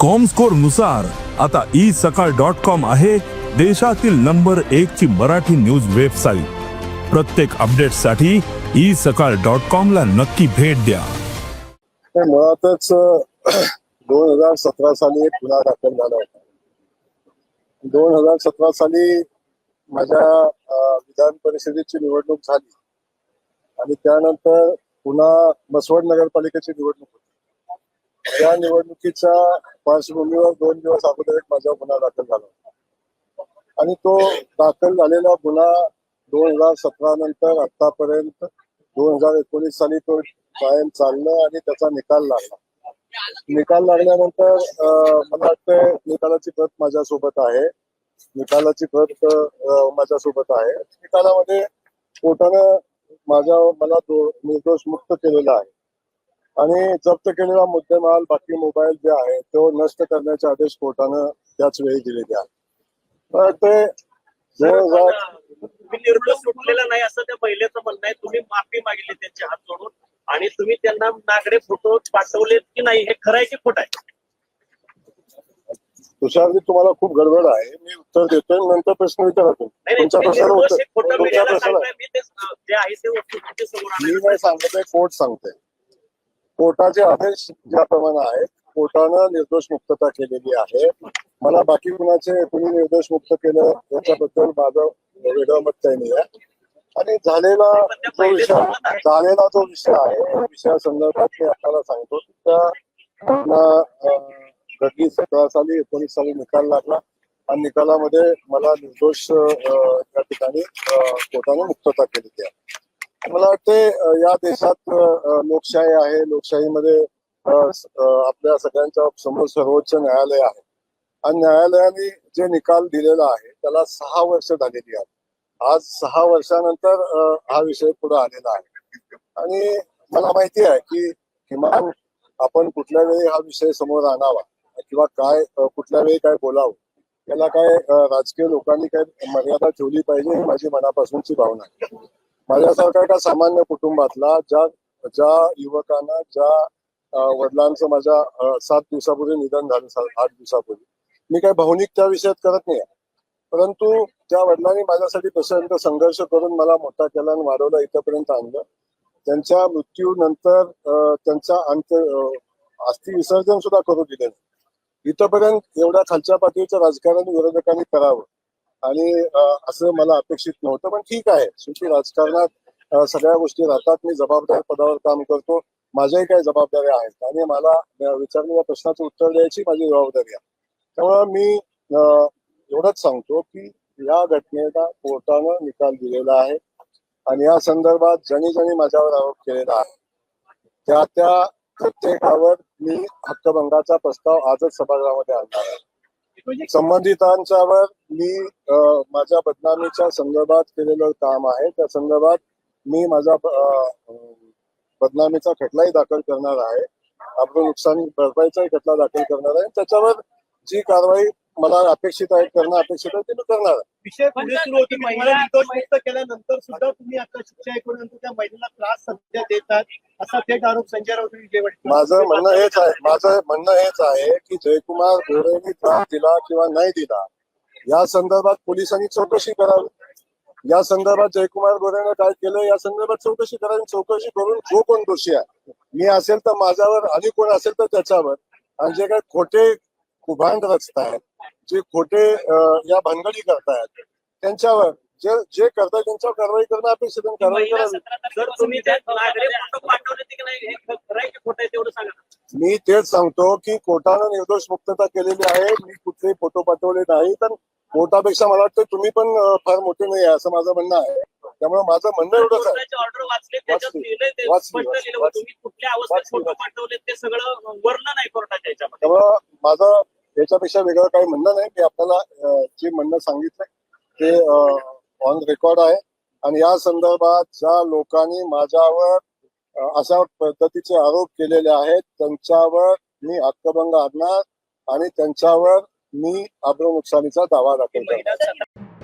कॉमस्कोरनुसार आता E Sakal dot com आहे देशातील नंबर एक ची मराठी न्यूज वेबसाईट प्रत्येक अपडेटसाठी ई सकाळ डॉट कॉम ला नक्की भेट द्या. तर मुळातच दोन हजार सतरा साली एक गुन्हा दाखल झाला होता. दोन हजार सतरा साली माझ्या विधान परिषदेची निवडणूक झाली. आणि त्यानंतर पुन्हा बसवड नगरपालिकेची निवडणूक होती. या निवडणुकीच्या पार्श्वभूमीवर दोन दिवस अगोदर एक माझा गुन्हा दाखल झाला होता. आणि तो दाखल झालेला गुन्हा दोन हजार सतरा नंतर आतापर्यंत दोन हजार एकोणीस साली तो कायम चाललं आणि त्याचा निकाल लागला. निकाल लागल्यानंतर मला वाटतं निकालाची प्रत माझ्यासोबत आहे. निकालाची प्रत माझ्यासोबत आहे. निकालामध्ये कोर्टानं माझ्या मला दो- निर्दोष मुक्त केलेला आहे. आणि जप्त केलेला मुद्देमाल बाकी मोबाईल जे आहे तो नष्ट करण्याचे आदेश कोर्टानं त्याच वेळी दिलेले आहेत ते सुटलेला नाही असं त्या महिलेचं म्हणणं आहे तुम्ही माफी मागितली त्यांचे हात जोडून आणि तुम्ही त्यांना नागडे फोटो पाठवलेत की नाही हे खरं आहे की खोटं आहे तुषारजी तुम्हाला खूप गडबड आहे मी उत्तर देतोय नंतर प्रश्न विचारा तुम्ही. नाही नाही तुमच्या तुम्ही प्रश्नाला निर्दोष उत्तर खोटं तुमच्या मीडियाला प्रश्नाला सांगताय मी. नाही सांगत आहे कोर्ट सांगते कोर्टाचे आदेश ज्याप्रमाणे आहेत कोर्टानं निर्दोष मुक्तता केलेली आहे. मला बाकी कुणाचे कुणी निर्दोष मुक्त केलं याच्याबद्दल माझं वेगळं मत काही नाही आहे. आणि झालेला जो विषय झालेला जो विषय आहे विषयासंदर्भात मी आपल्याला सांगतो की त्या सतरा साली एकोणीस साली निकाल लागला. आणि निकालामध्ये मला निर्दोष त्या ठिकाणी कोर्टाने मुक्तता केलेली आहे. मला वाटते या देशात लोकशाही आहे. लोकशाहीमध्ये आपल्या सगळ्यांच्या समोर सर्वोच्च न्यायालय आहे. आणि न्यायालयाने जे निकाल दिलेला आहे त्याला सहा वर्ष झालेली आहेत. आज सहा वर्षानंतर हा विषय पुढे आलेला आहे. आणि मला माहिती आहे की किमान आपण कुठल्या वेळी हा विषय समोर आणावा किंवा काय कुठल्या वेळी काय बोलावं त्याला काय राजकीय लोकांनी काय मर्यादा ठेवली पाहिजे ही माझी मनापासूनची भावना आहे. माझ्यासारखा एका सामान्य कुटुंबातला ज्या ज्या युवकांना ज्या वडिलांचं माझ्या सात दिवसापूर्वी निधन झालं आठ दिवसापूर्वी. मी काही भावनिक त्या विषयात करत नाही परंतु त्या वडिलांनी माझ्यासाठी प्रचंड संघर्ष करून मला मोठा केला आणि वाढवला इथपर्यंत आणलं. त्यांच्या मृत्यूनंतर त्यांचा अंत अस्थि विसर्जन सुद्धा करू दिले नाही. इथपर्यंत एवढ्या खालच्या पातळीचं राजकारण विरोधकांनी करावं. आणि असं मला अपेक्षित नव्हतं पण ठीक आहे. शेवटी राजकारणात सगळ्या गोष्टी राहतात. मी जबाबदार पदावर काम करतो. माझ्याही काही जबाबदाऱ्या आहेत आणि मला विचारलेल्या प्रश्नाचं उत्तर द्यायची माझी जबाबदारी आहे. त्यामुळे मी एवढंच सांगतो की या घटनेला कोर्टानं निकाल दिलेला आहे आणि या संदर्भात ज्यांनी ज्यांनी माझ्यावर आरोप केलेला आहे त्या त्या प्रत्येकावर मी हक्कभंगाचा प्रस्ताव आजच सभागृहामध्ये आणणार आहे. संबंधितांच्यावर मी अ, माझ्या बदनामीच्या संदर्भात केलेलं काम आहे. त्या संदर्भात मी माझा बदनामीचा खटलाही दाखल करणार आहे. आपलं नुकसान भरपाईचाही खटला दाखल करणार आहे. त्याच्यावर जी कारवाई मला अपेक्षित आहे करणं अपेक्षित आहे ते मी करणार विषय पुढे सुरू होते महिला निर्दोष केल्यानंतर सुद्धा तुम्ही आता शिक्षा त्या महिलेला त्रास सध्या देतात असा थेट आरोप संजय राऊत माझं म्हणणं हेच आहे माझं म्हणणं हेच आहे की जयकुमार गोरेंनी त्रास दिला किंवा नाही दिला या संदर्भात पोलिसांनी चौकशी करावी. या संदर्भात जयकुमार गोरेनं काय केलं या संदर्भात चौकशी करावी. चौकशी करून जो कोण दोषी आहे मी असेल तर माझ्यावर आणि कोण असेल तर त्याच्यावर. आणि जे काही खोटे कुभांड रचतायत जे खोटे या भानगडी करतायत त्यांच्यावर जे जे करतायत त्यांच्यावर कारवाई करणं अपेक्षित आहे. कारवाई महिला करावी सतरा तारखेपासून तुम्ही त्या नागडे फोटो पाठवले ते की नाही हे खरं आहे की खोटं आहे तेवढं सांगा ना. मी तेच सांगतो की कोर्टानं निर्दोष मुक्तता केलेली आहे मी कुठलेही फोटो पाठवले नाही तर कोर्टापेक्षा मला वाटतं तुम्ही पण अं, फार मोठे नाही आहे असं माझं म्हणणं आहे त्यामुळे माझं म्हणणं एवढंच आहे ऑर्डर वाचले त्याच्यात वाचली. लिहिलंय ते वाचली, स्पष्ट वाचली, लिहिलं वाचली. तुम्ही कुठल्या अवस्थेत वाचली, फोटो वाचली. पाठवले ते सगळं वर्णन आहे कोर्टाच्या याच्यामध्ये त्यामुळं माझं याच्यापेक्षा वेगळं काही म्हणणं नाही मी आपल्याला अं, जे म्हणणं सांगितलंय ते ऑन रेकॉर्ड आहे. आणि या संदर्भात ज्या लोकांनी माझ्यावर अशा पद्धतीचे आरोप केलेले आहेत. त्यांच्यावर मी हक्कभंग आणणार आणि त्यांच्यावर मी आब्रू नुकसानीचा दावा दाखल करणार.